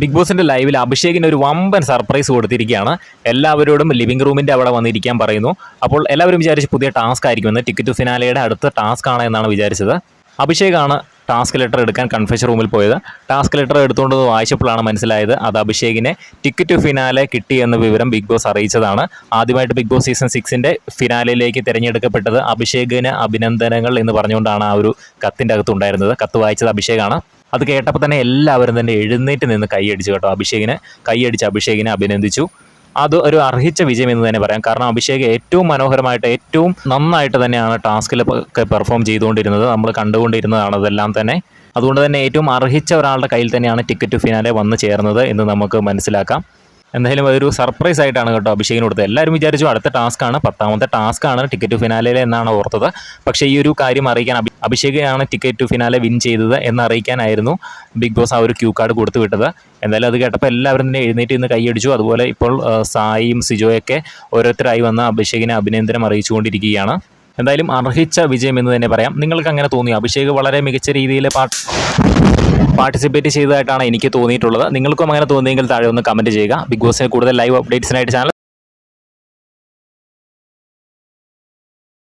Big ബോസിന്റെ ലൈവിൽ അഭിഷേകിന് ഒരു വമ്പൻ സർപ്രൈസ് കൊടുത്തിരിക്കുകയാണ്. എല്ലാവരോടും ലിവിംഗ് റൂമിന്റെ അവിടെ വന്നിരിക്കാൻ പറയുന്നു. അപ്പോൾ എല്ലാവരും വിചാരിച്ച് പുതിയ ടാസ്ക് ആയിരിക്കുമെന്ന് ടിക്കറ്റ് ഫിനാലയുടെ അടുത്ത ടാസ്ക് ആണ് എന്നാണ് വിചാരിച്ചത്. അഭിഷേകാണ് ടാസ്ക് ലെറ്റർ എടുക്കാൻ കൺഫെഷൻ റൂമിൽ പോയത്. ടാസ്ക് ലെറ്റർ എടുത്തുകൊണ്ട് വായിച്ചപ്പോഴാണ് മനസ്സിലായത് അത് അഭിഷേകിനെ ടിക്കറ്റ് ഫിനാലെ കിട്ടി എന്ന വിവരം ബിഗ് ബോസ് അറിയിച്ചതാണ്. ആദ്യമായിട്ട് ബിഗ് ബോസ് സീസൺ സിക്സിന്റെ ഫിനാലയിലേക്ക് തിരഞ്ഞെടുക്കപ്പെട്ടത് അഭിഷേകിന് അഭിനന്ദനങ്ങൾ എന്ന് പറഞ്ഞുകൊണ്ടാണ് ആ ഒരു കത്തിന്റെ അകത്തുണ്ടായിരുന്നത് കത്ത് വായിച്ചത് അഭിഷേകാണ്. അത് കേട്ടപ്പോൾ തന്നെ എല്ലാവരും തന്നെ എഴുന്നേറ്റ് നിന്ന് കൈയടിച്ചു കേട്ടോ അഭിഷേകിനെ. കൈയടിച്ച് അഭിഷേകിനെ അഭിനന്ദിച്ചു. അത് ഒരു അർഹിച്ച വിജയം എന്ന് തന്നെ പറയാം. കാരണം അഭിഷേക് ഏറ്റവും മനോഹരമായിട്ട് ഏറ്റവും നന്നായിട്ട് തന്നെയാണ് ടാസ്കിൽ പെർഫോം ചെയ്തുകൊണ്ടിരുന്നത്. നമ്മൾ കണ്ടുകൊണ്ടിരുന്നതാണ് അതെല്ലാം തന്നെ. അതുകൊണ്ട് തന്നെ ഏറ്റവും അർഹിച്ച ഒരാളുടെ കയ്യിൽ തന്നെയാണ് ടിക്കറ്റ് ഫിനാലെ വന്ന് ചേർന്നത് എന്ന് നമുക്ക് മനസ്സിലാക്കാം. എന്തായാലും അതൊരു സർപ്രൈസ് ആയിട്ടാണ് കേട്ടോ അഭിഷേകിന് കൊടുത്തത്. എല്ലാവരും വിചാരിച്ചു അടുത്ത ടാസ്ക് ആണ് പത്താമത്തെ ടാസ്ക് ആണ് ടിക്കറ്റ് ഫിനാലയിൽ എന്നാണ് ഓർത്തത്. പക്ഷേ ഈ ഒരു കാര്യം അറിയിക്കാൻ അഭിഷേകയാണ് ടിക്കറ്റ് ടു ഫിനാലെ വിൻ ചെയ്തത് എന്ന് അറിയിക്കാനായിരുന്നു ബിഗ് ബോസ് ആ ഒരു ക്യൂ കാർഡ് കൊടുത്തു വിട്ടത്. എന്തായാലും അത് കേട്ടപ്പോൾ എല്ലാവരും തന്നെ എഴുന്നേറ്റ് ഇന്ന് കൈയടിച്ചു. അതുപോലെ ഇപ്പോൾ സായിയും സിജോയൊക്കെ ഓരോരുത്തരായി വന്ന് അഭിഷേകിനെ അഭിനന്ദനം അറിയിച്ചുകൊണ്ടിരിക്കുകയാണ്. എന്തായാലും അർഹിച്ച വിജയം എന്ന് തന്നെ പറയാം. നിങ്ങൾക്ക് അങ്ങനെ തോന്നി അഭിഷേക് വളരെ മികച്ച രീതിയിൽ പാട്ട് പാർട്ടിസിപ്പേറ്റ് ചെയ്തതായിട്ടാണ് എനിക്ക് തോന്നിയിട്ടുള്ളത്. നിങ്ങൾക്കും അങ്ങനെ തോന്നിയെങ്കിൽ താഴെ ഒന്ന് കമന്റ് ചെയ്യുക. ബിഗ് ബോസിന് കൂടുതൽ ലൈവ് അപ്ഡേറ്റ്സിനായിട്ട് ചാനൽ